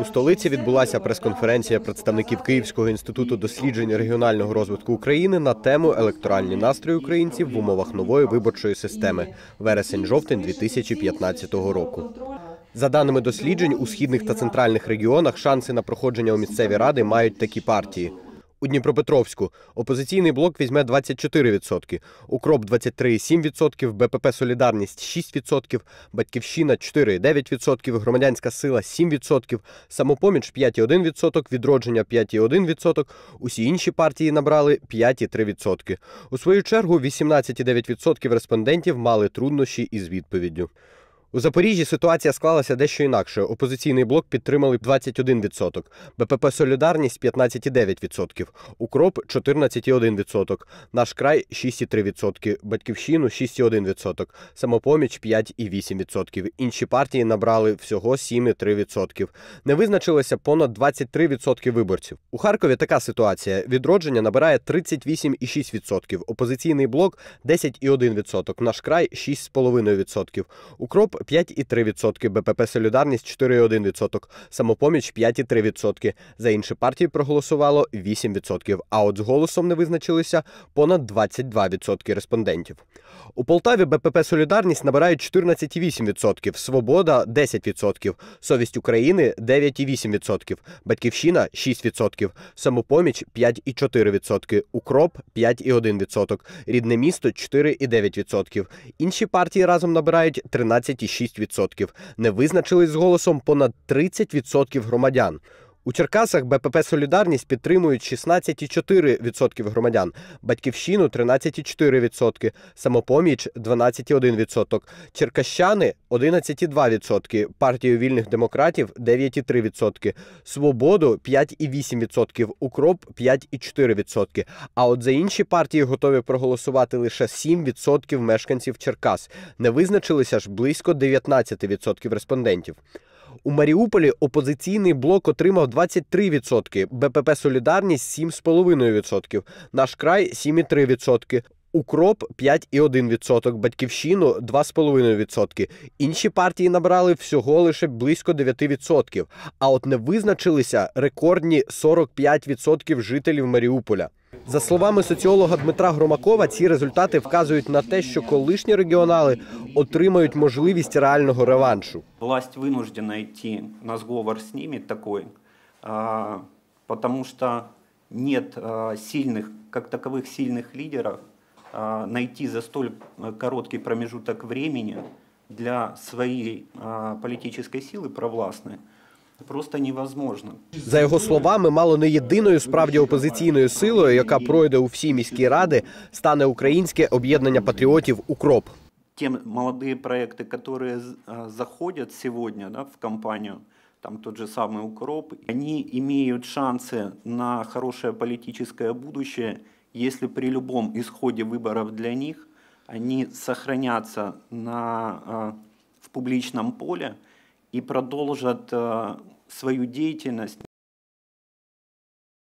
У столиці відбулася прес-конференція представників Київського інституту досліджень регіонального розвитку України на тему електоральні настрої українців в умовах нової виборчої системи вересень-жовтень 2015 року. За даними досліджень, у східних та центральних регіонах шанси на проходження у місцеві ради мають такі партії. У Дніпропетровську опозиційний блок візьме 24%, Укроп 23,7%, БПП Солідарність 6%, Батьківщина 4,9%, Громадянська сила 7%, Самопоміч 5,1%, Відродження 5,1%, усі інші партії набрали 5,3%. У свою чергу 18,9% респондентів мали труднощі із відповіддю. У Запоріжжі ситуація склалася дещо інакше. Опозиційний блок підтримали 21%, БПП Солідарність 15,9%, Укроп 14,1%, Наш край 6,3%, Батьківщину 6,1%, Самопоміч 5,8%. Інші партії набрали всього 7,3%. Не визначилося понад 23% виборців. У Харкові така ситуація. Відродження набирає 38,6%, опозиційний блок 10,1%, Наш край 6,5%, Укроп 5,3%, БПП Солідарність 4,1%, Самопоміч 5,3%. За інші партії проголосувало 8%, а от з голосом не визначилися понад 22% респондентів. У Полтаві БПП Солідарність набирають 14,8%, Свобода 10%, Совість України 9,8%, Батьківщина 6%, Самопоміч 5,4%, Укроп 5,1%, Рідне місто 4,9%. Інші партії разом набирають 13,6%. Не визначились з голосом понад 30% громадян. У Черкасах БПП Солідарність підтримують 16,4% громадян, Батьківщину 13,4%, Самопоміч 12,1%, Черкащани 11,2%, партію вільних демократів 9,3%, Свободу 5,8%, Укроп 5,4%. А от за інші партії готові проголосувати лише 7% мешканців Черкас. Не визначилися ж близько 19% респондентів. У Маріуполі опозиційний блок отримав 23%, БПП Солідарність 7,5%, Наш край 7,3%. Укроп 5,1%, Батьківщину 2,5%. Інші партії набрали всього лише близько 9%. А от не визначилися рекордні 45% жителів Маріуполя. За словами соціолога Дмитра Громакова, ці результати вказують на те, що колишні регіонали отримають можливість реального реваншу. Власть вынуждена идти на сговор с ними такой, а, потому что нет а, сильных, как таковых сильных лидеров, а, найти за столь а, короткий промежуток времени для своей а, политической силы провластной просто невозможно. За його словами, мало не єдиною справді опозиційною силою, яка пройде у всі міські ради, стане українське об'єднання патріотів Укроп. те молодые проекты, которые а, заходят сегодня да, в компанию, Там тот же самый Укроп, они имеют шансы на хорошее политическое будущее, если при любом исходе выборов для них они сохранятся на, а, в публичном поле и продолжат а, свою деятельность